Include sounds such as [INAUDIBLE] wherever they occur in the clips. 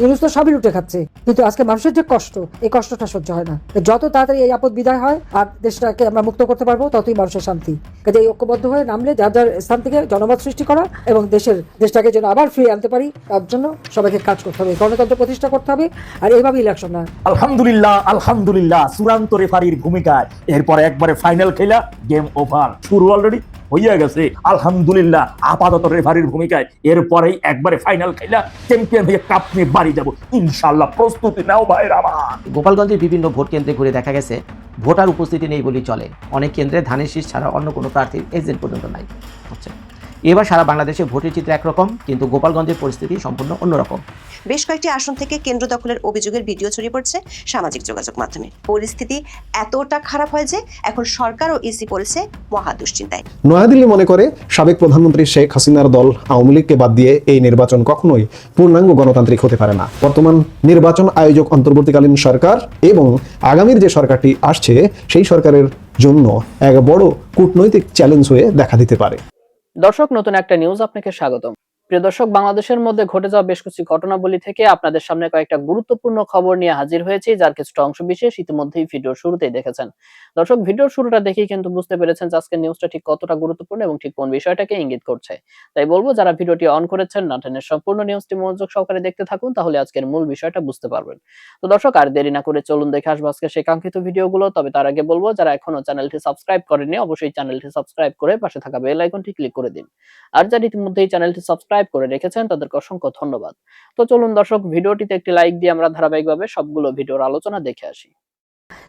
ইউনুস তো সবই লুটে খাচ্ছে। কিন্তু আজকে মানুষের যে কষ্ট, এই কষ্টটা সহ্য হয় না। যত তাড়াতাড়ি এই আপদ বিদায় হয় আর দেশটাকে আমরা মুক্ত করতে পারব, ততই মানুষের শান্তি। কাজে এই ঐক্যবদ্ধ হয়ে নামলে যার যার স্থান থেকে জনমত সৃষ্টি করা এবং দেশের, দেশটাকে যেন আবার ফিরিয়ে আনতে পারি, তার জন্য সবাইকে কাজ করতে হবে, গণতন্ত্র প্রতিষ্ঠা করতে হবে, আর এইভাবে ইলেকশন না আলহামদুলিল্লাহ আলহামদুলিল্লাহ, চূড়ান্ত রেফারির ভূমিকায়। এরপরে একবারে ফাইনাল খেলা গেম ওভার শুরু অলরেডি হইয়া গেছে। আলহামদুলিল্লাহ, আপাতত রেফারির ভূমিকায় এরপরেই একবারে ফাইনাল খেলা চ্যাম্পিয়ন হয়ে কাপ নিয়ে বাড়ি যাব। ইনশাল্লাহ প্রস্তুতি নাও ভাইয়ের আমার। গোপালগঞ্জের বিভিন্ন ভোট কেন্দ্রে ঘুরে দেখা গেছে, ভোটার উপস্থিতি নেই বলেই চলে। অনেক কেন্দ্রে ধানের শীষ ছাড়া অন্য কোনো প্রার্থীর এজেন্ট পর্যন্ত নাই। হচ্ছে। এবার সারা বাংলাদেশে ভোটের চিত্র একরকম কিন্তু গোপালগঞ্জের পরিস্থিতি সম্পূর্ণ অন্যরকম। বেশ কয়েকটি আসন থেকে কেন্দ্র দখলের অভিযোগের ভিডিও ছড়িয়ে পড়ছে সামাজিক যোগাযোগ মাধ্যমে। পরিস্থিতি এতটা খারাপ হয় যে এখন সরকার ও ইসি পড়েছে মহা দুশ্চিন্তায়। নয়াদিল্লি মনে করে সাবেক প্রধানমন্ত্রী শেখ হাসিনার দল আওয়ামী লীগকে বাদ দিয়ে এই নির্বাচন কখনোই পূর্ণাঙ্গ গণতান্ত্রিক হতে পারে না। বর্তমান নির্বাচন আয়োজক অন্তর্বর্তীকালীন সরকার এবং আগামীর যে সরকারটি আসছে সেই সরকারের জন্য এক বড় কূটনৈতিক চ্যালেঞ্জ হয়ে দেখা দিতে পারে। দর্শক নতুন একটা নিউজ আপনাকে স্বাগতম। প্রিয় দর্শক, বাংলাদেশের মধ্যে ঘটে যাওয়া বেশ কিছু ঘটনাবলী থেকে আপনাদের সামনে কয়েকটা গুরুত্বপূর্ণ খবর নিয়ে হাজির হয়েছি, যার কিছুটা অংশ বিশেষ ইতিমধ্যেই ভিডিওর শুরুতেই দেখেছেন। দর্শক, ভিডিওর শুরুটা দেখেই কিন্তু বুঝতে পেরেছেন যে আজকের নিউজটা ঠিক কতটা গুরুত্বপূর্ণ এবং ঠিক কোন বিষয়টাকে ইঙ্গিত করছে। তাই বলব, যারা ভিডিওটি অন করেছেন নাটেনের সম্পূর্ণ নিউজটি মনোযোগ সহকারে দেখতে থাকুন, তাহলে আজকের মূল বিষয়টা বুঝতে পারবেন। তো দর্শক, আর দেরি না করে চলুন দেখে আসব আজকে সেই কাঙ্ক্ষিত ভিডিওগুলো। তবে তার আগে বলব, যারা এখনও চ্যানেলটি সাবস্ক্রাইব করেনি অবশ্যই চ্যানেলটি সাবস্ক্রাইব করে পাশে থাকা বেল আইকনটি ক্লিক করে দিন। আর যারা ইতিমধ্যেই চ্যানেলটি সাবস্ক্রাইব করে রেখেছেন, তাদেরকে অসংখ্য ধন্যবাদ। তো চলুন দর্শক, ভিডিওটিতে একটি লাইক দিয়ে আমরা ধারাবাহিকভাবে সবগুলো ভিডিওর আলোচনা দেখে আসি।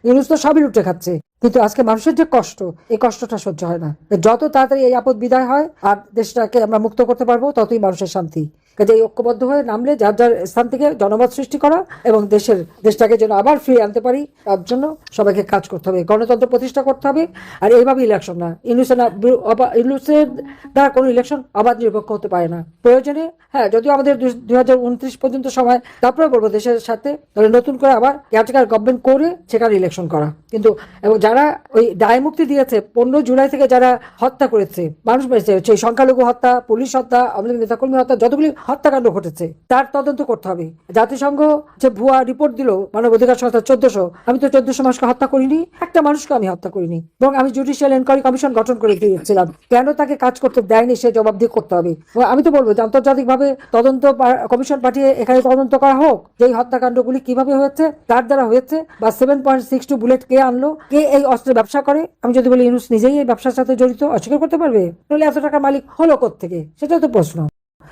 ইউনুস তো সবই উঠে খাচ্ছে। কিন্তু আজকে মানুষের যে কষ্ট, এই কষ্টটা সহ্য হয় না। যত তাড়াতাড়ি এই আপদ বিদায় হয় আর দেশটাকে আমরা মুক্ত করতে পারব, ততই মানুষের শান্তি। কাজে এই ঐক্যবদ্ধ হয়ে নামলে যার যার স্থান থেকে জনমত সৃষ্টি করা এবং দেশের, দেশটাকে যেন আবার ফিরিয়ে আনতে পারি, তার জন্য সবাইকে কাজ করতে হবে, গণতন্ত্র প্রতিষ্ঠা করতে হবে। আর এইভাবে ইলেকশন না। ইউনুসের ইউনুসের দ্বারা কোনো ইলেকশন আবাদ নিরপেক্ষ হতে পারে না। প্রয়োজনে হ্যাঁ যদিও আমাদের দুই হাজার উনত্রিশ পর্যন্ত সময় তারপরে বলব দেশের সাথে নতুন করে আবার কেয়ারটেকার গভর্নমেন্ট করে সেখানে ইলেকশন করা। কিন্তু, এবং যারা ওই দায় মুক্তি দিয়েছে, পনেরো জুলাই থেকে যারা হত্যা করেছে, মানুষ হচ্ছে সংখ্যালঘু হত্যা, পুলিশ হত্যা লীগ নেতাকর্মী হত্যা, যতগুলি হত্যাকাণ্ড ঘটেছে, তার তদন্ত করতে হবে। জাতিসংঘ যে ভুয়া রিপোর্ট দিল, মানব অধিকার সংস্থা চোদ্দশো, আমি তো চোদ্দশো মানুষকে হত্যা করিনি, একটা মানুষকে আমি হত্যা করিনি, এবং আমি জুডিশিয়াল এনকোয়ারি কমিশন গঠন করে দিয়েছিলাম। কেন তাকে কাজ করতে দেয়নি, সে জবাব দিয়ে করতে হবে। আমি তো বলব যে আন্তর্জাতিকভাবে তদন্ত কমিশন পাঠিয়ে এখানে তদন্ত করা হোক, যে হত্যাকাণ্ডগুলি কীভাবে হয়েছে, কার দ্বারা হয়েছে, বা seven point six two bullet কে আনলো, কে এই অস্ত্রের ব্যবসা করে? আমি যদি বলি, ইউনুস নিজেই এই ব্যবসার সাথে জড়িত, অস্বীকার করতে পারবে? তাহলে এত টাকার মালিক হলো থেকে সেটাও তো প্রশ্ন।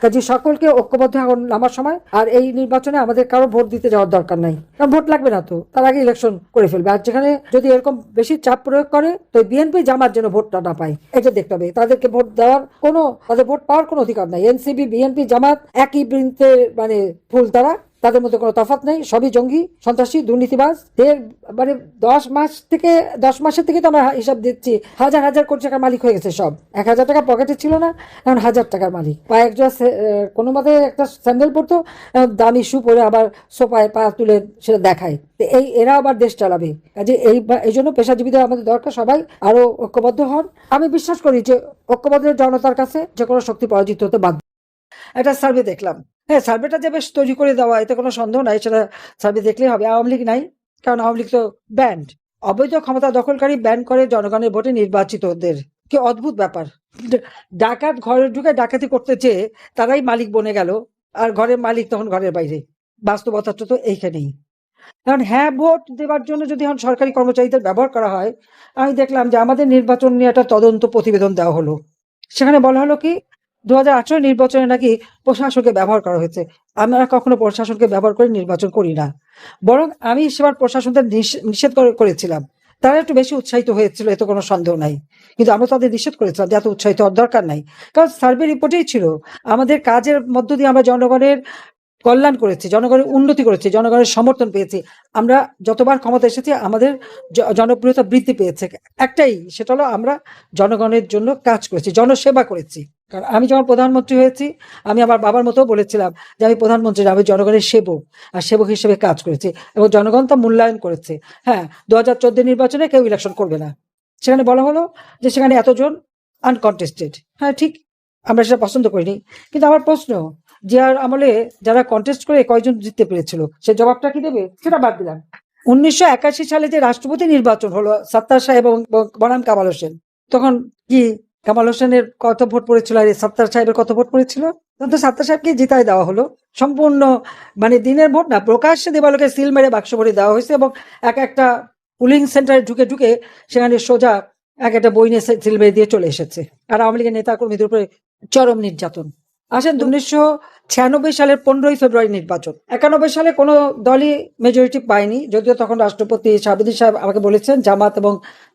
কাজে সকলকে ঐক্যবদ্ধ এখন নামার সময় আর এই নির্বাচনে আমাদের কারও ভোট দিতে যাওয়ার দরকার নাই। কারণ ভোট লাগবে না তো, তার আগে ইলেকশন করে ফেলবে। আর যেখানে যদি এরকম বেশি চাপ প্রয়োগ করে, তো বিএনপি জামার জন্য ভোটটা না পায়। এটা দেখতে হবে। তাদেরকে ভোট দেওয়ার কোনো, তাদের ভোট পাওয়ার কোনো অধিকার নাই। এনসিবি বিএনপি জামাত, একই বৃন্তে মানে ফুল তারা তাদের মধ্যে কোনো তফাৎ নেই, সবই জঙ্গি, সন্ত্রাসী, দুর্নীতিবাজ। দেড় মানে দশ মাস থেকে, দশ মাসের থেকে তো আমরা হিসাব দিচ্ছি, হাজার হাজার কোটি টাকার মালিক হয়ে গেছে সব। এক হাজার টাকা পকেটে ছিল না, এখন হাজার টাকার মালিক। পায়ে একজোড়া সে- কোনো মতে একটা স্যান্ডেল পরতো দামি শু পরে আবার সোফায় পা তুলে সেটা দেখায়। এই, এরা আবার দেশ চালাবে। কাজে এই এই জন্য পেশাজীবীদের আমাদের দরকার, সবাই আরও ঐক্যবদ্ধ হন। আমি বিশ্বাস করি যে ঐক্যবদ্ধ জনতার কাছে যে কোনো শক্তি পরাজিত হতে বাধ্য। একটা সার্ভে দেখলাম। হ্যাঁ সার্ভেটা যে বেশ তৈরি করে দেওয়া, এতে কোনো সন্দেহ নাই, সেটা সার্ভে দেখলেই হবে। আওয়ামী লীগ নাই, কারণ আওয়ামী লীগ তো ব্যান্ড অবৈধ ক্ষমতা দখলকারী ব্যান করে জনগণের ভোটে নির্বাচিতদের। কি অদ্ভুত ব্যাপার। ডাকাত ঘরে ঢুকে ডাকাতি করতে চেয়ে তারাই মালিক বনে গেল, আর ঘরের মালিক তখন ঘরের বাইরে। বাস্তবতাটা তো এইখানেই। কারণ হ্যাঁ ভোট দেওয়ার জন্য যদি এখন সরকারি কর্মচারীদের ব্যবহার করা হয়, আমি দেখলাম যে আমাদের নির্বাচন নিয়ে একটা তদন্ত প্রতিবেদন দেওয়া হলো। সেখানে বলা হলো কি দু হাজার আঠারো নির্বাচনে নাকি প্রশাসনকে ব্যবহার করা হয়েছে। আমরা কখনো প্রশাসনকে ব্যবহার করে নির্বাচন করি না। বরং আমি সেবার প্রশাসনদের নিষ- নিষেধ করে- করেছিলাম। তারা একটু বেশি উৎসাহিত হয়েছিল, এতে কোনো সন্দেহ নাই। কিন্তু আমরা তাদের নিষেধ করেছিলাম যে এত উৎসাহিত হওয়ার দরকার নাই। কারণ সার্ভে রিপোর্টেই ছিল, আমাদের কাজের মধ্য দিয়ে আমরা জনগণের কল্যাণ করেছি, জনগণের উন্নতি করেছি, জনগণের সমর্থন পেয়েছি। আমরা যতবার ক্ষমতা এসেছি, আমাদের জনপ্রিয়তা বৃদ্ধি পেয়েছে। একটাই, সেটা হলো আমরা জনগণের জন্য কাজ করেছি, জনসেবা করেছি। কারণ আমি যখন প্রধানমন্ত্রী হয়েছি, আমি আমার বাবার মতো বলেছিলাম যে, আমি প্রধানমন্ত্রী আমি জনগণের সেবক আর সেবক হিসেবে কাজ করেছি এবং জনগণ তা মূল্যায়ন করেছে। হ্যাঁ দু হাজার চোদ্দ নির্বাচনে কেউ ইলেকশন করবে না। সেখানে বলা হলো যে, সেখানে এতজন আনকন্টেস্টেড হ্যাঁ ঠিক, আমরা সেটা পছন্দ করিনি। কিন্তু আমার প্রশ্ন জিয়ার আমলে যারা কন্টেস্ট করে কয়জন জিততে পেরেছিল, সে জবাবটা কি দেবে? সেটা বাদ দিলাম। উনিশশো একাশি সালে যে রাষ্ট্রপতি নির্বাচন হলো, সাত্তার সাহেব এবং বনাম কামাল হোসেন, তখন কি কামাল হোসেনের কত ভোট পড়েছিল আর সাত্তার সাহেবের কত ভোট পড়েছিল? তখন তো সাত্তার সাহেবকে জিতাই দেওয়া হলো। সম্পূর্ণ মানে দিনের ভোট না, প্রকাশ্যে দেবালোকে সিল মেরে বাক্স ভরে দেওয়া হয়েছে এবং এক একটা পুলিং সেন্টারে ঢুকে ঢুকে সেখানে সোজা এক একটা বই নিয়ে সিল মেরে দিয়ে চলে এসেছে। আর আওয়ামী লীগের নেতা কর্মীদের উপরে চরম নির্যাতন। আসেন উনিশশো ছিয়ানব্বই সালের পনেরোই ফেব্রুয়ারি নির্বাচন। একানব্বই সালে কোনো দলই মেজরিটি পায়নি যদিও তখন রাষ্ট্রপতি সাবেদি সাহেব আমাকে বলেছেন জামাত এবং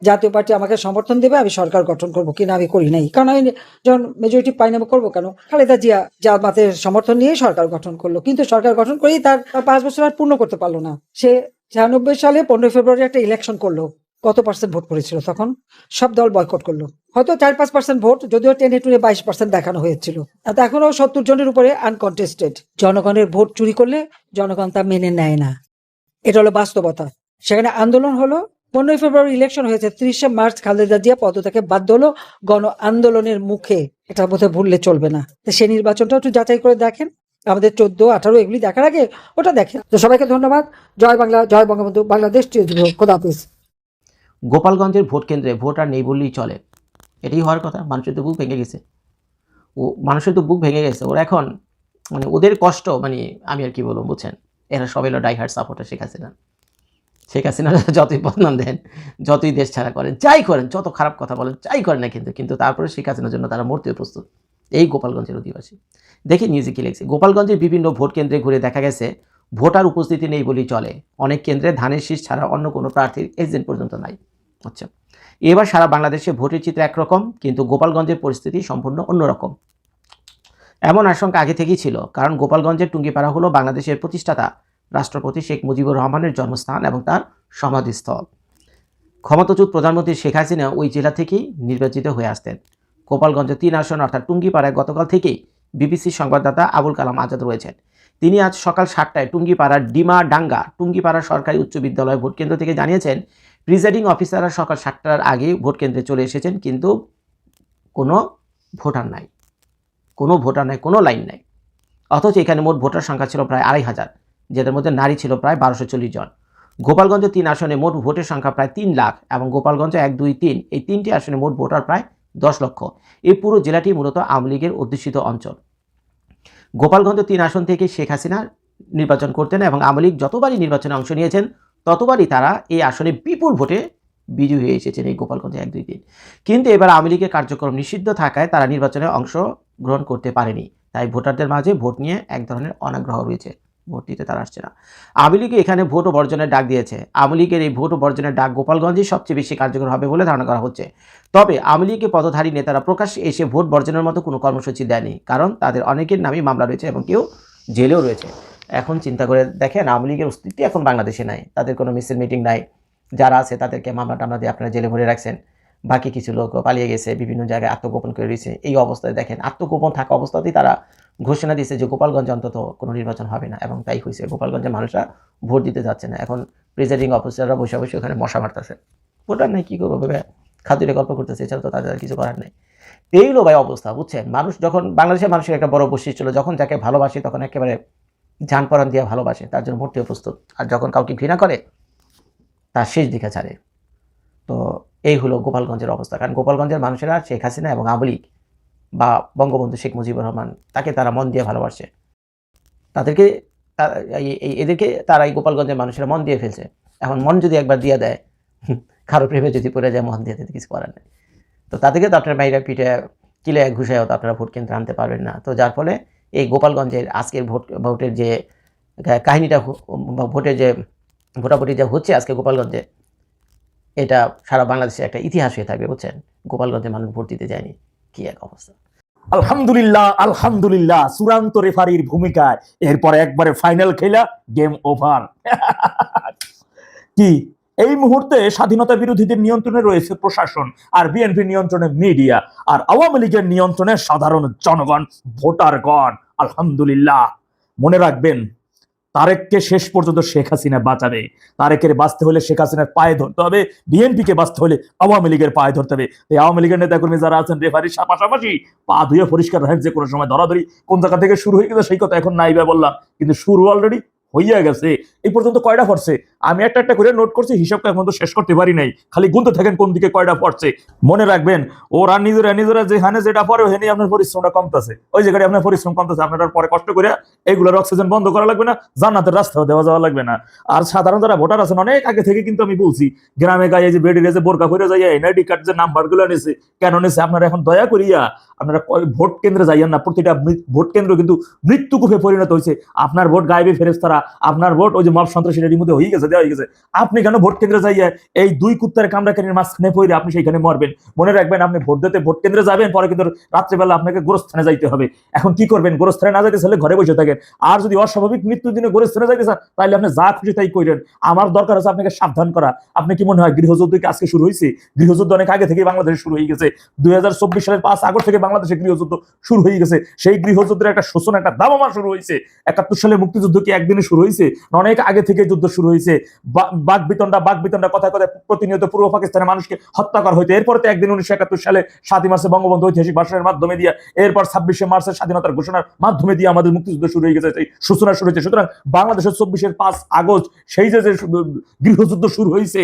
জাতীয় পার্টি আমাকে সমর্থন দেবে আমি সরকার গঠন করব কিনা আমি করি নাই। কারণ আমি যখন মেজরিটি পাই না আমি করব কেন? খালেদা জিয়া জামাতের সমর্থন নিয়ে সরকার গঠন করল কিন্তু সরকার গঠন করেই তার তার পাঁচ বছর আর পূর্ণ করতে পারল না। সে ছিয়ানব্বই সালে পনেরোই ফেব্রুয়ারি একটা ইলেকশন করল কত পার্সেন্ট ভোট পড়েছিল তখন? সব দল বয়কট করল। হয়তো চার পাঁচ পার্সেন্ট ভোট যদিও টেনে টুনে বাইশ পার্সেন্ট দেখানো হয়েছিল। আর এখনও সত্তর জনের উপরে আনকন্টেস্টেড জনগণের ভোট চুরি করলে জনগণ তা মেনে নেয় না। এটা হলো বাস্তবতা। সেখানে আন্দোলন হলো। পনেরোই ফেব্রুয়ারি ইলেকশন হয়েছে। ত্রিশে মার্চ খালেদা জিয়া পদ থেকে বাধ্য হলো গণ আন্দোলনের মুখে। এটা বোধহয় ভুললে চলবে না। সে নির্বাচনটা একটু যাচাই করে দেখেন। আমাদের চোদ্দ, আঠারো এগুলি দেখার আগে ওটা দেখেন। তো সবাইকে ধন্যবাদ। জয় বাংলা, জয় বঙ্গবন্ধু, বাংলাদেশ খোদা হাফিজ। গোপালগঞ্জের ভোট কেন্দ্রে ভোট আর নেই বললেই চলে। এটাই হওয়ার কথা, মানুষের তো বুক ভেঙে গেছে। ও, মানুষের তো বুক ভেঙে গেছে। ওরা এখন মানে ওদের কষ্ট মানে আমি আর কি বলব, বুঝছেন? এরা সবাই হলো ডাইহার্ড সাপোর্টার শেখ হাসিনা। শেখ হাসিনা [LAUGHS] যতই বদনাম দেন, যতই দেশ ছাড়া করেন, যাই করেন, যত খারাপ কথা বলেন, যাই করেন না কিন্তু কিন্তু তারপরে শেখ হাসিনার জন্য তারা মরতেও প্রস্তুত। এই গোপালগঞ্জের অধিবাসী। দেখি নিউজে কি লেগেছে গোপালগঞ্জের বিভিন্ন ভোট কেন্দ্রে ঘুরে দেখা গেছে, ভোটার উপস্থিতি নেই বলেই চলে। অনেক কেন্দ্রে ধানের শীষ ছাড়া অন্য কোনো প্রার্থীর এজেন্ট পর্যন্ত নাই। আচ্ছা। এবার সারা বাংলাদেশে ভোটের চিত্র একরকম, কিন্তু গোপালগঞ্জের পরিস্থিতি সম্পূর্ণ অন্যরকম। এমন আশঙ্কা আগে থেকেই ছিল, কারণ গোপালগঞ্জের টুঙ্গিপাড়া হলো বাংলাদেশের প্রতিষ্ঠাতা রাষ্ট্রপতি শেখ মুজিবুর রহমানের জন্মস্থান এবং তার সমাধিস্থল। ক্ষমতাচ্যুত প্রধানমন্ত্রী শেখ হাসিনা ওই জেলা থেকেই নির্বাচিত হয়ে আসতেন। গোপালগঞ্জ তিন আসন অর্থাৎ টুঙ্গিপাড়ায় গতকাল থেকেই বিবিসির সংবাদদাতা আবুল কালাম আজাদ রয়েছেন। তিনি আজ সকাল সাতটায় টুঙ্গিপাড়ার ডিমা ডাঙ্গা, টুঙ্গিপাড়া সরকারি উচ্চ বিদ্যালয় ভোট কেন্দ্র থেকে জানিয়েছেন প্রিজাইডিং অফিসাররা সকাল সাতটার আগে ভোট কেন্দ্রে চলে এসেছেন, কিন্তু কোনো ভোটার নাই। কোনো ভোটার নাই, কোনো লাইন নাই। অথচ এখানে মোট ভোটার সংখ্যা ছিল প্রায় আড়াই হাজার যাদের মধ্যে নারী ছিল প্রায় বারোশো চল্লিশ জন। গোপালগঞ্জ তিন আসনে মোট ভোটের সংখ্যা প্রায় তিন লাখ এবং গোপালগঞ্জ এক, দুই, তিন, এই তিনটি আসনে মোট ভোটার প্রায় দশ লক্ষ। এই পুরো জেলাটি মূলত আওয়ামী লীগের অধ্যুষিত অঞ্চল। গোপালগঞ্জ তিন আসন থেকে শেখ হাসিনা নির্বাচন করতেন এবং আওয়ামী লীগ যতবারই নির্বাচনে অংশ নিয়েছেন ততবারই তারা এই আসনে বিপুল ভোটে বিজয়ী হয়ে এসেছেন এই গোপালগঞ্জে এক দুই দিন। কিন্তু এবার আওয়ামী লীগের কার্যক্রম নিষিদ্ধ থাকায় তারা নির্বাচনে অংশ গ্রহণ করতে পারেনি। তাই ভোটারদের মাঝে ভোট নিয়ে এক ধরনের অনাগ্রহ রয়েছে। ভোট দিতে তারা আসছে না। আওয়ামী লীগ এখানে ভোট বর্জনের ডাক দিয়েছে। আওয়ামী লীগের এই ভোট বর্জনের ডাক গোপালগঞ্জেই সবচেয়ে বেশি কার্যকর হবে বলে ধারণা করা হচ্ছে। তবে আওয়ামী লীগের পদধারী নেতারা প্রকাশ্যে এসে ভোট বর্জনের মতো কোনো কর্মসূচি দেয়নি, কারণ তাদের অনেকের নামই মামলা রয়েছে এবং কেউ জেলেও রয়েছে। এখন চিন্তা করে দেখেন, আওয়ামী লীগের অস্তিত্ব এখন বাংলাদেশে নাই। তাদের কোনো মিছিল মিটিং নাই। যারা আছে তাদেরকে মামলা টামলা দিয়ে আপনারা জেলে ভরে রাখছেন। বাকি কিছু লোক পালিয়ে গেছে, বিভিন্ন জায়গায় আত্মগোপন করে রয়েছে। এই অবস্থায় দেখেন, আত্মগোপন থাকা অবস্থাতেই তারা ঘোষণা দিয়েছে যে গোপালগঞ্জ অন্তত কোনো নির্বাচন হবে না এবং তাই হয়েছে। গোপালগঞ্জের মানুষরা ভোট দিতে যাচ্ছে না। এখন প্রিজাইডিং অফিসাররা বসে বসে ওখানে মশা মারতেছে। ভোটার নাই, কী করব ভেবে খাতুরে গল্প করতেছে, এছাড়া তো তাদের কিছু করার নেই। এই হলো ভাই অবস্থা, বুঝছেন? মানুষ যখন, বাংলাদেশের মানুষের একটা বড় বৈশিষ্ট্য ছিল যখন যাকে ভালোবাসে তখন একেবারে যান পরাণ দিয়ে ভালোবাসে, তার জন্য ভর্তিও প্রস্তুত। আর যখন কাউকে ঘৃণা করে, তার শেষ দিকে ছাড়ে। তো এই হলো গোপালগঞ্জের অবস্থা। কারণ গোপালগঞ্জের মানুষেরা শেখ হাসিনা এবং লীগ বা বঙ্গবন্ধু শেখ মুজিবুর রহমান, তাকে তারা মন দিয়ে ভালোবাসে। তাদেরকে এদেরকে তারা এই গোপালগঞ্জের মানুষেরা মন দিয়ে ফেলছে। এখন মন যদি একবার দিয়ে দেয় কারও প্রেমে যদি পড়ে যায়, মন দিয়ে কিছু করার নেই। তো তাদেরকে তো আপনার বাইরে পিঠে কিলে ঘুষায়ও তো আপনারা ভোট কেন্দ্রে আনতে পারবেন না। তো যার ফলে এই গোপালগঞ্জের আজকের ভোট, ভোটের যে কাহিনীটা ভোটের যে ভোটাভুটি যে হচ্ছে আজকে গোপালগঞ্জে, এটা সারা বাংলাদেশে একটা ইতিহাস হয়ে থাকবে, বুঝছেন? গোপালগঞ্জে মানুষ ভোট দিতে যায়নি। কি এক অবস্থা। আলহামদুলিল্লাহ আলহামদুলিল্লাহ, চূড়ান্ত রেফারির ভূমিকায়। এরপরে একবারে ফাইনাল খেলা গেম ওভার [LAUGHS] কি এই মুহূর্তে স্বাধীনতা বিরোধীদের নিয়ন্ত্রণে রয়েছে প্রশাসন আর বিএনপি নিয়ন্ত্রণে মিডিয়া আর আওয়ামী লীগের নিয়ন্ত্রণে সাধারণ জনগণ, ভোটারগণ, আলহামদুলিল্লাহ। মনে রাখবেন, তারেককে শেষ পর্যন্ত শেখ হাসিনা বাঁচাবে। তারেকের বাঁচতে হলে শেখ হাসিনার পায়ে ধরতে হবে, বিএনপিকে বাঁচতে হলে আওয়ামী লীগের পায়ে ধরতে হবে। এই আওয়ামী লীগের নেতাকর্মী যারা আছেন, রেফারির পাশাপাশি পা ধুয়ে পরিষ্কার রাখেন যে কোনো সময়, ধরাধরি কোন জায়গা থেকে শুরু হয়ে গেছে সেই কথা এখন নাইবা বললাম। কিন্তু শুরু অলরেডি হইয়া গেছে। এই পর্যন্ত কয়টা পড়ছে? আমি একটা একটা করে নোট করছি, হিসাবটা এখন তো শেষ করতে পারি নাই। খালি গুনতে থাকেন কোন দিকে কয়টা পড়ছে। মনে রাখবেন, ওরা নিজেরা নিজেরা যেখানে যেটা পরে ওখানে আপনার পরিশ্রমটা কমতেছে। ওই জায়গায় আপনার পরিশ্রম কমতেছে, আপনার পরে কষ্ট করে এইগুলোর অক্সিজেন বন্ধ করা লাগবে না, জান্নাতের রাস্তাও দেওয়া যাওয়া লাগবে না। আর সাধারণ যারা ভোটার আছেন, অনেক আগে থেকে কিন্তু আমি বলছি, গ্রামে গায়ে যে বেডি যে বোরকা করে যাইয়া এনআইডি কার্ড যে নাম্বারগুলো নিয়েছে কেন নিয়েছে আপনারা এখন দয়া করিয়া আপনারা ভোট কেন্দ্রে যাইয়েন না, প্রতিটা ভোট কেন্দ্র কিন্তু মৃত্যুকূপে পরিণত হয়েছে আপনার ভোট গাইবে ফেরেস্তারা আপনার ভোট, ওই যে মব সন্ত্রাসীদের মধ্যে হয়ে গেছে দেওয়া হয়ে গেছে। আপনি কেন ভোট কেন্দ্রে যাইয়া এই দুই কুত্তার কামড়াকানির মাঝখানে পড়ে আপনি সেইখানে মরবেন? মনে রাখবেন, আপনি ভোট দিতে ভোট কেন্দ্রে যাবেন, পরে কিন্তু রাত্রেবেলা আপনাকে গোরস্থানে যাইতে হবে। এখন কি করবেন? গোরস্থানে না যাইতে চাইলে ঘরে বসে থাকেন। আর যদি অস্বাভাবিক মৃত্যুর দিনে গোরস্থানে যাইতে চান তাহলে আপনি যা খুশি তাই করেন আমার দরকার আছে আপনাকে সাবধান করা। আপনি কি মনে হয় গৃহযুদ্ধ কি আজকে শুরু হয়েছে গৃহযুদ্ধ অনেক আগে থেকে বাংলাদেশে শুরু হয়ে গেছে। দুই হাজার চব্বিশ সালের পাঁচ আগস্ট থেকে বাংলাদেশে গৃহযুদ্ধ শুরু হয়ে গেছে। সেই গৃহযুদ্ধের একটা শোষণ একটা দামামা শুরু হয়েছে একাত্তর সালে মুক্তিযুদ্ধ কি একদিনে হয়েছে না অনেক আগে থেকে যুদ্ধ শুরু হয়েছে বাঘ বিতন্ডা বিতণ্ডা বিতন্ডা কথা কথা প্রতিনিয়ত পূর্ব পাকিস্তানের মানুষকে হত্যা করা হইতো। এরপর তো একদিন উনিশশো একাত্তর সালে সাতই মার্চে বঙ্গবন্ধু ঐতিহাসিক ভাষণের মাধ্যমে দিয়ে, এরপর ছাব্বিশে মার্চের স্বাধীনতার ঘোষণার মাধ্যমে দিয়ে আমাদের মুক্তিযুদ্ধ শুরু হয়ে গেছে এই সূচনা শুরু হয়েছে। সুতরাং বাংলাদেশের চব্বিশের পাঁচ আগস্ট, সেই যে গৃহযুদ্ধ শুরু হয়েছে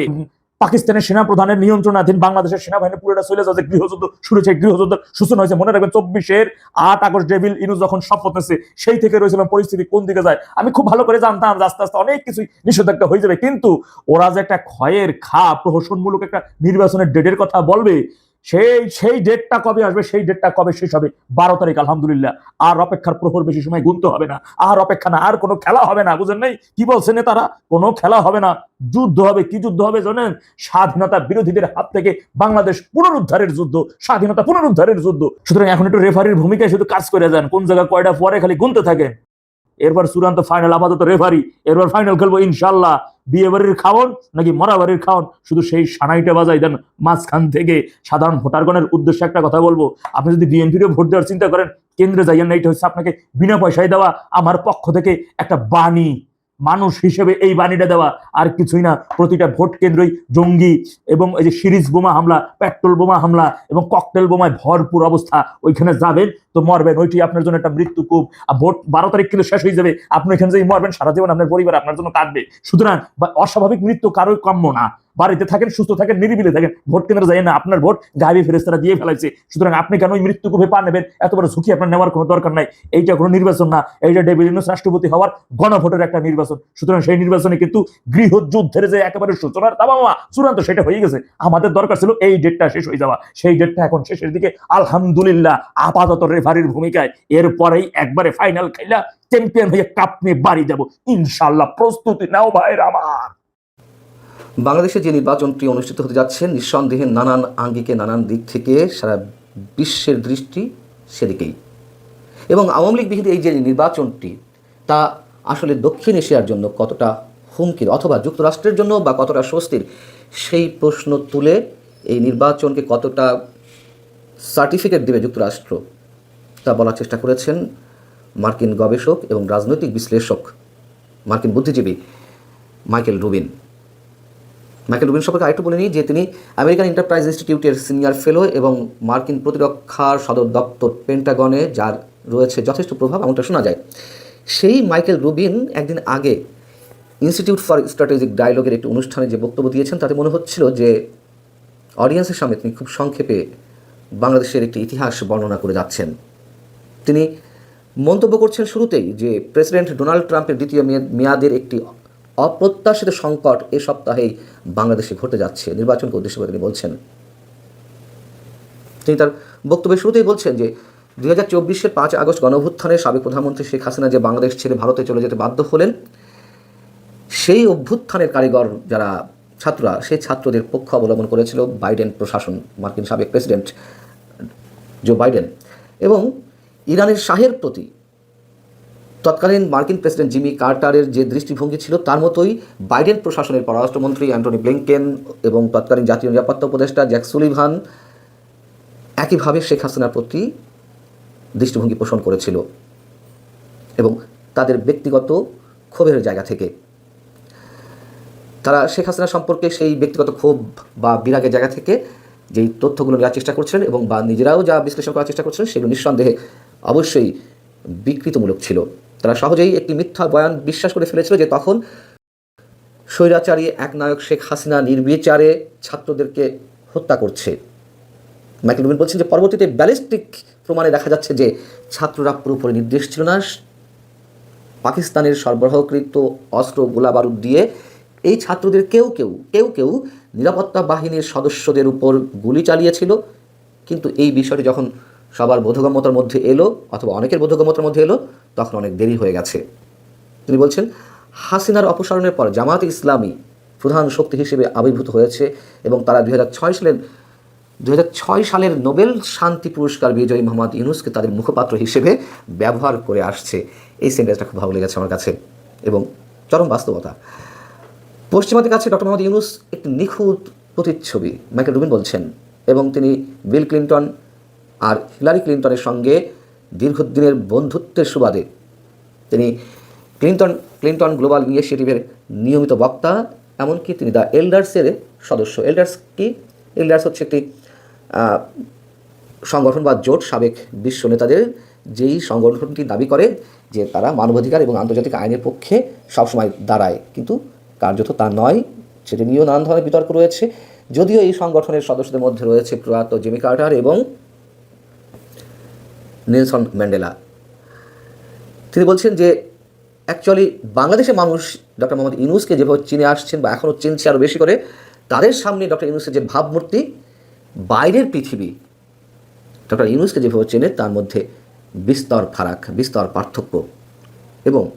পাকিস্তানের সেনাপ্রধানের নিয়ন্ত্রণাধীন বাংলাদেশের সেনাবাহিনী পুরোটা চলে যাচ্ছে গৃহযুদ্ধ শুরু হয়েছে গৃহযুদ্ধ সূচনা হয়েছে। মনে রাখবেন চব্বিশের আট আগস্ট ডেভিল ইনু যখন শপথ নিয়েছে সেই থেকে রয়েছিলাম পরিস্থিতি কোন দিকে যায়? আমি খুব ভালো করে জানতাম যে আস্তে আস্তে অনেক কিছুই নিষেধাজ্ঞা হয়ে যাবে। কিন্তু ওরা যে একটা ক্ষয়ের খা প্রহসনমূলক একটা নির্বাচনের ডেটের কথা বলবে সেই সেই ডেটটা কবে আসবে, সেই ডেটটা কবে শেষ হবে? বারো তারিখ, আলহামদুলিল্লাহ। আর অপেক্ষার প্রহর বেশি সময় গুনতে হবে না। আর অপেক্ষা না, আর কোনো খেলা হবে না, বুঝেন নাই? কি বলছেন তারা কোনো খেলা হবে না। যুদ্ধ হবে, কি যুদ্ধ হবে জানেন? স্বাধীনতা বিরোধীদের হাত থেকে বাংলাদেশ পুনরুদ্ধারের যুদ্ধ, স্বাধীনতা পুনরুদ্ধারের যুদ্ধ। সুতরাং এখন একটু রেফারির ভূমিকায় শুধু কাজ করে যান। কোন জায়গায় কয়টা পরে খালি গুনতে থাকেন? এরপর চূড়ান্ত ফাইনাল আপাতত রেফারি এরপর ফাইনাল খেলব ইনশাল্লাহ বিয়ে বাড়ির খাওয়ান নাকি মরা বাড়ির খাওয়ান শুধু সেই সানাইটা বাজাই দেন। মাঝখান থেকে সাধারণ ভোটারগণের উদ্দেশ্যে একটা কথা বলব। আপনি যদি বিএনপিরও ভোট দেওয়ার চিন্তা করেন, কেন্দ্রে যাইয়েন না, এটা হচ্ছে আপনাকে বিনা পয়সায় দেওয়া, আমার পক্ষ থেকে একটা বাণী। মানুষ হিসেবে এই বাণীটা দেওয়া, আর কিছুই না। প্রতিটা ভোট কেন্দ্রই জঙ্গি এবং এই যে সিরিজ বোমা হামলা, পেট্রোল বোমা হামলা এবং ককটেল বোমায় ভরপুর অবস্থা ওইখানে যাবেন। তো মরবেন, ওইটি আপনার জন্য একটা মৃত্যু কূপ। ভোট বারো তারিখ কিন্তু শেষ হয়ে যাবে। আপনি এখানে যেই মরবেন, সারা জীবন আপনার পরিবার আপনার জন্য কাটবে সুতরাং অস্বাভাবিক মৃত্যু কারোই কাম্য না। বাড়িতে থাকেন, সুস্থ থাকেন, নিরিবিলি থাকেন, ভোট কেন্দ্রে যাই না। আপনার ভোট গাড়ি ফেরেস্তারা দিয়ে ফেলাইছে। সুতরাং আপনি কেন ওই মৃত্যু কূপে পা নেবেন? এত বড় ঝুঁকি আপনার নেওয়ার কোনো দরকার নাই। এইটা কোনো নির্বাচন না। এইটা ডেভিলিনুস রাষ্ট্রপতি হওয়ার গণভোটের একটা নির্বাচন। সুতরাং সেই নির্বাচনে কিন্তু গৃহযুদ্ধের যে একেবারে সূচনার তামামা, চূড়ান্ত সেটা হয়ে গেছে। আমাদের দরকার ছিল এই ডেটটা শেষ হয়ে যাওয়া। সেই ডেটটা এখন শেষের দিকে, আলহামদুলিল্লাহ, আপাতত রেফারির ভূমিকায়, এরপরেই একবারে ফাইনাল খেলা চ্যাম্পিয়ন হয়ে কাপ নিয়ে বাড়ি যাব। ইনশাল্লাহ প্রস্তুতি নাও ভাইয়ের আমার। বাংলাদেশে যে নির্বাচনটি অনুষ্ঠিত হতে যাচ্ছে, নিঃসন্দেহে নানান আঙ্গিকে নানান দিক থেকে সারা বিশ্বের দৃষ্টি সেদিকেই। এবং আওয়ামী লীগ বিহিত এই যে নির্বাচনটি, তা আসলে দক্ষিণ এশিয়ার জন্য কতটা হুমকির অথবা যুক্তরাষ্ট্রের জন্য বা কতটা স্বস্তির, সেই প্রশ্ন তুলে এই নির্বাচনকে কতটা সার্টিফিকেট দেবে যুক্তরাষ্ট্র তা বলার চেষ্টা করেছেন মার্কিন গবেষক এবং রাজনৈতিক বিশ্লেষক, মার্কিন বুদ্ধিজীবী মাইকেল রুবিন। মাইকেল রুবিন সম্পর্কে আরেকটু বলে নিই যে তিনি আমেরিকান এন্টারপ্রাইজ ইনস্টিটিউটের সিনিয়র ফেলো এবং মার্কিন প্রতিরক্ষার সদর দপ্তর পেন্টাগনে, যার রয়েছে যথেষ্ট প্রভাব, এমনটা শোনা যায়। সেই মাইকেল রুবিন একদিন আগে ইনস্টিটিউট ফর স্ট্র্যাটেজিক ডায়ালগের একটি অনুষ্ঠানে যে বক্তব্য দিয়েছেন, তাতে মনে হচ্ছিল যে অডিয়েন্সের সামনে তিনি খুব সংক্ষেপে বাংলাদেশের একটি ইতিহাস বর্ণনা করে যাচ্ছেন। তিনি মন্তব্য করছেন শুরুতেই যে প্রেসিডেন্ট ডোনাল্ড ট্রাম্পের দ্বিতীয় মেয়াদ- মেয়াদের একটি অপ্রত্যাশিত সংকট এ সপ্তাহেই বাংলাদেশে ঘটে যাচ্ছে। নির্বাচনকে উদ্দেশ্য করে তিনি বলছেন। তিনি তার বক্তব্যের শুরুতেই বলছেন যে, দুই হাজার চব্বিশের পাঁচ আগস্ট গণঅভ্যুত্থানে সাবেক প্রধানমন্ত্রী শেখ হাসিনা যে বাংলাদেশ ছেড়ে ভারতে চলে যেতে বাধ্য হলেন, সেই অভ্যুত্থানের কারিগর যারা ছাত্ররা, সেই ছাত্রদের পক্ষ অবলম্বন করেছিল বাইডেন প্রশাসন, মার্কিন সাবেক প্রেসিডেন্ট জো বাইডেন। এবং ইরানের শাহের প্রতি। তৎকালীন মার্কিন প্রেসিডেন্ট জিমি কার্টারের যে দৃষ্টিভঙ্গি ছিল, তার মতোই বাইডেন প্রশাসনের পররাষ্ট্রমন্ত্রী অ্যান্টনি ব্লিংকেন এবং তৎকালীন জাতীয় নিরাপত্তা উপদেষ্টা জ্যাক সুলিভান একইভাবে শেখ হাসিনার প্রতি দৃষ্টিভঙ্গি পোষণ করেছিল এবং তাদের ব্যক্তিগত ক্ষোভের জায়গা থেকে। তারা শেখ হাসিনা সম্পর্কে সেই ব্যক্তিগত ক্ষোভ বা বিরাগের জায়গা থেকে যেই তথ্যগুলো নেওয়ার চেষ্টা করছিলেন এবং বা নিজেরাও যা বিশ্লেষণ করার চেষ্টা করছিলেন, সেগুলো নিঃসন্দেহে অবশ্যই বিকৃতমূলক ছিল। তারা সহজেই একটি মিথ্যা বয়ান বিশ্বাস করে ফেলেছিল যে তখন স্বৈরাচারী এক নায়ক শেখ হাসিনা নির্বিচারে ছাত্রদেরকে হত্যা করছে। মাইকেল রুবিন বলছেন যে, পরবর্তীতে ব্যালিস্টিক প্রমাণে দেখা যাচ্ছে যে ছাত্ররা পুরোপুরি নির্দেশ ছিল না। পাকিস্তানের সরবরাহকৃত অস্ত্র গোলা বারুদ দিয়ে এই ছাত্রদের কেউ কেউ কেউ কেউ নিরাপত্তা বাহিনীর সদস্যদের উপর গুলি চালিয়েছিল। কিন্তু এই বিষয়টি যখন সবার বোধগম্যতার মধ্যে এলো, অথবা অনেকের বোধগম্যতার মধ্যে এলো, তখন অনেক দেরি হয়ে গেছে। তিনি বলছেন, হাসিনার অপসারণের পর জামাত ইসলামী প্রধান শক্তি হিসেবে আবির্ভূত হয়েছে এবং তারা দুই হাজার ছয় সালের দু হাজার ছয় সালের নোবেল শান্তি পুরস্কার বিজয়ী মোহাম্মদ ইউনুসকে তাদের মুখপাত্র হিসেবে ব্যবহার করে আসছে। এই সেন্টেন্সটা খুব ভালো লেগেছে আমার কাছে এবং চরম বাস্তবতা। পশ্চিমাদের কাছে ডক্টর মোহাম্মদ ইউনুস একটি নিখুঁত প্রতিচ্ছবি, মাইকেল রুবিন বলছেন এবং তিনি বিল ক্লিন্টন আর হিলারি ক্লিন্টনের সঙ্গে দীর্ঘদিনের বন্ধুত্বের সুবাদে। তিনি ক্লিন্টন ক্লিন্টন গ্লোবাল ইনিশিয়েটিভের নিয়মিত বক্তা, এমনকি তিনি দ্য এল্ডার্সের সদস্য। এল্ডার্স কি? এল্ডার্স হচ্ছে একটি সংগঠন বা জোট সাবেক বিশ্ব নেতাদের, যেই সংগঠনটি দাবি করে যে তারা মানবাধিকার এবং আন্তর্জাতিক আইনের পক্ষে সবসময় দাঁড়ায়। কিন্তু কার্যত তা নয়, সেটি নিয়েও নানান ধরনের বিতর্ক রয়েছে। যদিও এই সংগঠনের সদস্যদের মধ্যে রয়েছে প্রয়াত জেমি কার্টার এবং নেলসন ম্যান্ডেলা। তিনি বলছেন যে অ্যাকচুয়ালি বাংলাদেশের মানুষ ডক্টর মোহাম্মদ ইউনুসকে যেভাবে চিনে আসছেন বা এখনও চিনছে আরও বেশি করে, তাদের সামনে ডক্টর ইউনুসের যে ভাবমূর্তি, বাইরের পৃথিবী, ডক্টর ইউনুসকে যেভাবে চেনে, তার মধ্যে বিস্তর ফারাক, বিস্তর পার্থক্য। এবং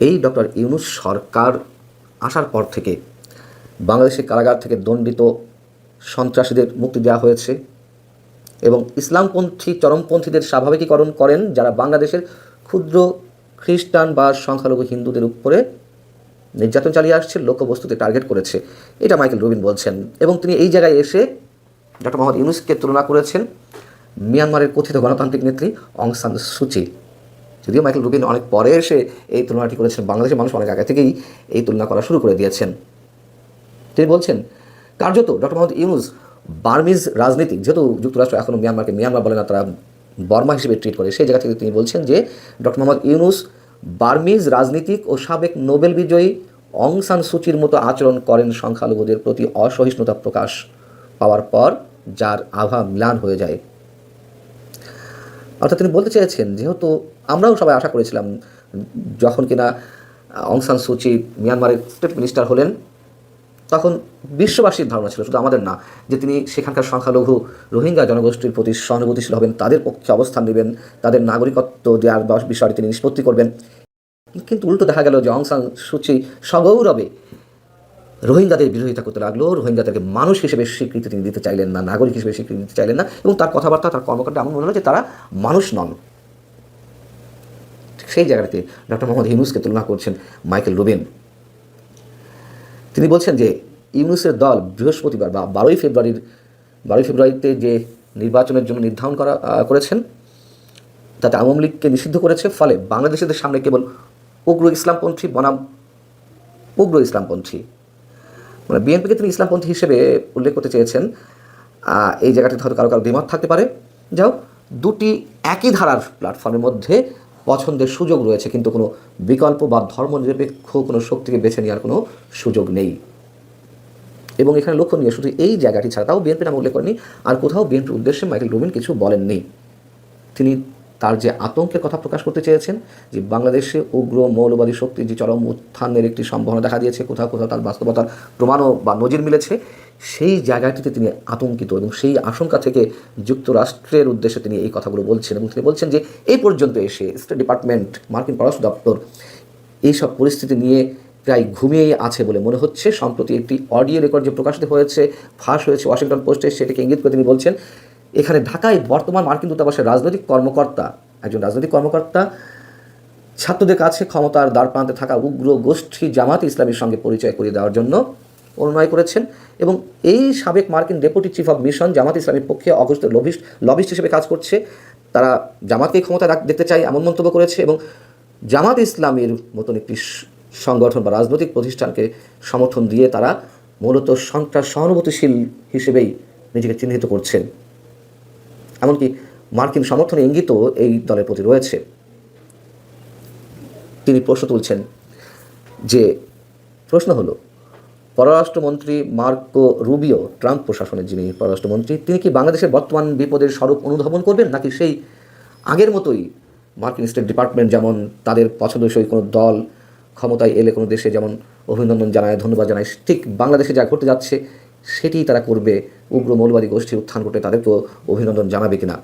এই ডক্টর ইউনুস সরকার আসার পর থেকে বাংলাদেশের কারাগার থেকে দণ্ডিত সন্ত্রাসীদের মুক্তি দেওয়া হয়েছে। এবং ইসলামপন্থী, চরমপন্থীদের স্বাভাবিকীকরণ করেন যারা বাংলাদেশের ক্ষুদ্র খ্রিস্টান বা সংখ্যালঘু হিন্দুদের উপরে নির্যাতন চালিয়ে আসছে লক্ষ্যবস্তুতে টার্গেট করেছে। এটা মাইকেল রুবিন বলছেন। এবং তিনি এই জায়গায় এসে ডক্টর মোহাম্মদ ইউনুসকে তুলনা করেছেন মিয়ানমারের কথিত গণতান্ত্রিক নেত্রী অং সান সুচি যদিও মাইকেল রুবিন অনেক পরে এসে এই তুলনাটি করেছেন, বাংলাদেশের মানুষ অনেক আগে থেকেই এই তুলনা করা শুরু করে দিয়েছেন। তিনি বলছেন, কার্যত ডক্টর মোহাম্মদ ইউনুস বার্মিজ রাজনীতিক, যেহেতু যুক্তরাষ্ট্র এখনও মিয়ানমারকে মিয়ানমার বলে না, তারা বর্মা হিসেবে ট্রিট করে। সেই জায়গা থেকে তিনি বলছেন যে, ডক্টর মোহাম্মদ ইউনুস বার্মিজ রাজনীতিক ও সাবেক নোবেল বিজয়ী অং সান সুচির মতো আচরণ করেন সংখ্যালঘুদের প্রতি অসহিষ্ণুতা প্রকাশ পাওয়ার পর, যার আভা ম্লান হয়ে যায়। অর্থাৎ তিনি বলতে চেয়েছেন, যেহেতু আমরাও সবাই আশা করেছিলাম, যখন কিনা অং সান সুচি মিয়ানমারের স্টেট মিনিস্টার হলেন তখন বিশ্ববাসীর ধারণা ছিল, শুধু আমাদের না, যে তিনি সেখানকার সংখ্যালঘু রোহিঙ্গা জনগোষ্ঠীর প্রতি সহানুভূতিশীল হবেন, তাদের পক্ষে অবস্থান নেবেন, তাদের নাগরিকত্ব দেওয়ার বস- বিষয়ে তিনি নিষ্পত্তি করবেন। কিন্তু উল্টো দেখা গেল যে অং সান সুচি সগৌরবে রোহিঙ্গাদের বিরোধিতা করতে লাগল, রোহিঙ্গাদেরকে মানুষ হিসেবে স্বীকৃতি তিনি দিতে চাইলেন না, নাগরিক হিসেবে স্বীকৃতি দিতে চাইলেন না, এবং তার কথাবার্তা, তার কর্মকাণ্ড এমন মনে হলো যে তারা মানুষ নন। সেই জায়গাটাতে ডক্টর মোহাম্মদ ইউনুসকে তুলনা করছেন মাইকেল রুবিন। তিনি বলছেন যে ইউনুসের দল বৃহস্পতিবার বা বারোই ফেব্রুয়ারির, বারোই ফেব্রুয়ারিতে যে নির্বাচনের জন্য নির্ধারণ করা করেছেন, তাতে আওয়ামী লীগকে নিষিদ্ধ করেছে, ফলে বাংলাদেশিদের সামনে কেবল উগ্র ইসলামপন্থী বনাম, উগ্র ইসলামপন্থী। মানে বিএনপিকে তিনি ইসলামপন্থী হিসেবে উল্লেখ করতে চেয়েছেন। এই জায়গাটিতে হয়তো কারও কারও দ্বিমত থাকতে পারে। যাও দুটি একই ধারার প্ল্যাটফর্মের মধ্যে পছন্দের সুযোগ রয়েছে, কিন্তু কোনো বিকল্প বা ধর্মনিরপেক্ষ কোনো শক্তিকে বেছে নেওয়ার কোনো সুযোগ নেই। এবং এখানে লক্ষণীয়, শুধু এই জায়গাটি ছাড়া তাও বিএনপি নাম উল্লেখ করেনি, আর কোথাও বিএনপির উদ্দেশ্যে মাইকেল রুবিন কিছু বলেননি। তিনি তার যে আতঙ্কের কথা প্রকাশ করতে চেয়েছেন, যে বাংলাদেশে উগ্র মৌলবাদী শক্তির যে চরম উত্থানের একটি সম্ভাবনা দেখা দিয়েছে, কোথাও কোথাও তার বাস্তবতার প্রমাণও বা নজির মিলেছে, সেই জায়গাটিতে তিনি আতঙ্কিত এবং সেই আশঙ্কা থেকে যুক্তরাষ্ট্রের উদ্দেশ্যে তিনি এই কথাগুলো বলছেন এবং তিনি বলছেন যে এই পর্যন্ত এসে স্টেট ডিপার্টমেন্ট, মার্কিন পররাষ্ট্র দপ্তর এইসব পরিস্থিতি নিয়ে প্রায় ঘুমিয়েই আছে বলে মনে হচ্ছে। সম্প্রতি একটি অডিও রেকর্ড যে প্রকাশিত হয়েছে, ফাঁস হয়েছে ওয়াশিংটন পোস্টে, সেটাকে ইঙ্গিত করে তিনি বলছেন এখানে ঢাকায় বর্তমান মার্কিন দূতাবাসের রাজনৈতিক কর্মকর্তা, একজন রাজনৈতিক কর্মকর্তা, ছাত্রদের কাছে ক্ষমতার দ্বার প্রান্তে থাকা উগ্র গোষ্ঠী জামাত ইসলামের সঙ্গে পরিচয় করিয়ে দেওয়ার জন্য অনুনয় করেছেন এবং এই সাবেক মার্কিন deputy chief of mission Jamaat ইসলামের পক্ষে অগস্ট লবিস্ট লবিস্ট হিসেবে কাজ করছে। তারা জামাতকেই ক্ষমতা দেখতে চায় এমন মন্তব্য করেছে এবং জামাত ইসলামের মতন একটি সংগঠন বা রাজনৈতিক প্রতিষ্ঠানকে সমর্থন দিয়ে তারা মূলত সন্ত্রাস সহানুভূতিশীল হিসেবেই নিজেকে চিহ্নিত করছেন। এমনকি মার্কিন সমর্থনের ইঙ্গিতও এই দলের প্রতি রয়েছে। তিনি প্রশ্ন তুলছেন যে, প্রশ্ন হলো, পররাষ্ট্রমন্ত্রী মার্কো রুবিও ট্রাম্প প্রশাসনের যিনি পররাষ্ট্রমন্ত্রী, তিনি কি বাংলাদেশের বর্তমান বিপদের স্বরূপ অনুধাবন করবেন, নাকি সেই আগের মতোই মার্কিন স্টেট ডিপার্টমেন্ট যেমন তাদের পছন্দসই কোনো দল ক্ষমতায় এলে কোনো দেশে যেমন অভিনন্দন জানায়, ধন্যবাদ জানায়, ঠিক বাংলাদেশে যা ঘটতে যাচ্ছে সেটি তারা করবে উগ্র মৌলবাদী গোষ্ঠীর উত্থান ঘটে তাদেরকেও অভিনন্দন জানাবে কিনা।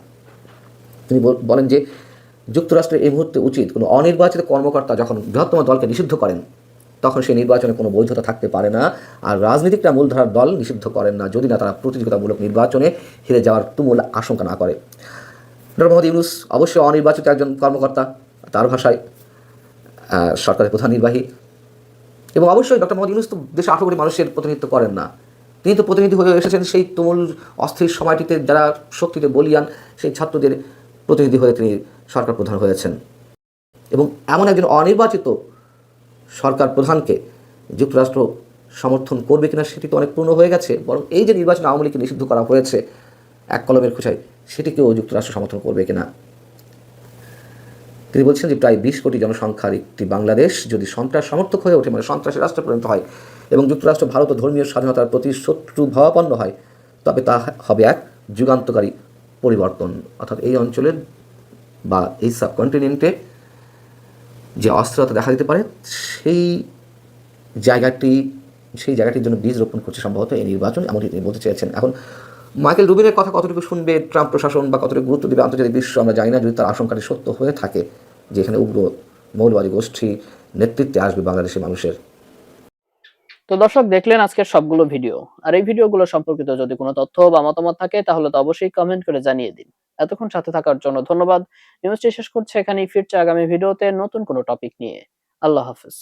তিনি বল- বলেন যে, যুক্তরাষ্ট্রের এই মুহূর্তে উচিত কোনো অনির্বাচিত কর্মকর্তা যখন বৃহত্তম দলকে নিষিদ্ধ করেন, তখন সেই নির্বাচনে কোনো বৈধতা থাকতে পারে না, আর রাজনীতিকরা মূলধারার দল নিষিদ্ধ করেন না, যদি না তারা প্রতিযোগিতামূলক নির্বাচনে হেরে যাওয়ার তুমুল আশঙ্কা না করে। ডক্টর মোহাম্মদ ইউনুস অবশ্যই অনির্বাচিত একজন কর্মকর্তা, তার ভাষায় সরকারের প্রধান নির্বাহী। এবং অবশ্যই ডক্টর মোহাম্মদ ইউনুস তো দেশে আঠারো কোটি মানুষের প্রতিনিধিত্ব করেন না। তিনি তো প্রতিনিধি হয়ে এসেছেন সেই তুমুল অস্থির সময়টিতে যারা শক্তিতে বলিয়ান, সেই ছাত্রদের প্রতিনিধি হয়ে তিনি সরকার প্রধান হয়েছেন। এবং এমন একজন অনির্বাচিত সরকার প্রধানকে যুক্তরাষ্ট্র সমর্থন করবে কিনা সেটি তো অনেক পূর্ণ হয়ে গেছে, বরং এই যে নির্বাচন আওয়ামী লীগকে নিষিদ্ধ করা হয়েছে এক কলমের খোঁচায় সেটিকেও যুক্তরাষ্ট্র সমর্থন করবে কিনা? তিনি বলছেন যে প্রায় বিশ কোটি জনসংখ্যার একটি বাংলাদেশ যদি সন্ত্রাস সমর্থক হয়ে ওঠে মানে সন্ত্রাসের রাষ্ট্রে পরিণত হয় এবং যুক্তরাষ্ট্র, ভারত ও ধর্মীয় স্বাধীনতার প্রতি শত্রু ভাবাপন্ন হয়, তবে তা হবে এক যুগান্তকারী পরিবর্তন। অর্থাৎ এই অঞ্চলের বা এই সাবকন্টিনেন্টে যে অস্থিরতা দেখা দিতে পারে, সেই জায়গাটি, সেই জায়গাটির জন্য বীজ রোপণ করছে সম্ভবত এই নির্বাচন, এমনটি তিনি বলতে চেয়েছেন। এখন মাইকেল রুবিনের কথা কতটুকু শুনবে, ট্রাম্প প্রশাসন বা কতটুকু গুরুত্ব দেবে আন্তর্জাতিক বিশ্ব, আমরা জানি না, যদি তার আশঙ্কাটি সত্য হয়ে থাকে যে এখানে উগ্র, মৌলবাদী গোষ্ঠী নেতৃত্বে আসবে বাংলাদেশের মানুষের তো দর্শক, দেখলেন আজকের সবগুলো ভিডিও। আর এই ভিডিওগুলো সম্পর্কিত যদি কোনো তথ্য বা মতামত থাকে, তাহলে তো অবশ্যই কমেন্ট করে জানিয়ে দিন। এতক্ষণ সাথে থাকার জন্য ধন্যবাদ। নিউজটি শেষ করছে এখানেই। ফিরছে আগামী ভিডিওতে নতুন কোনো টপিক নিয়ে। আল্লাহ হাফেজ।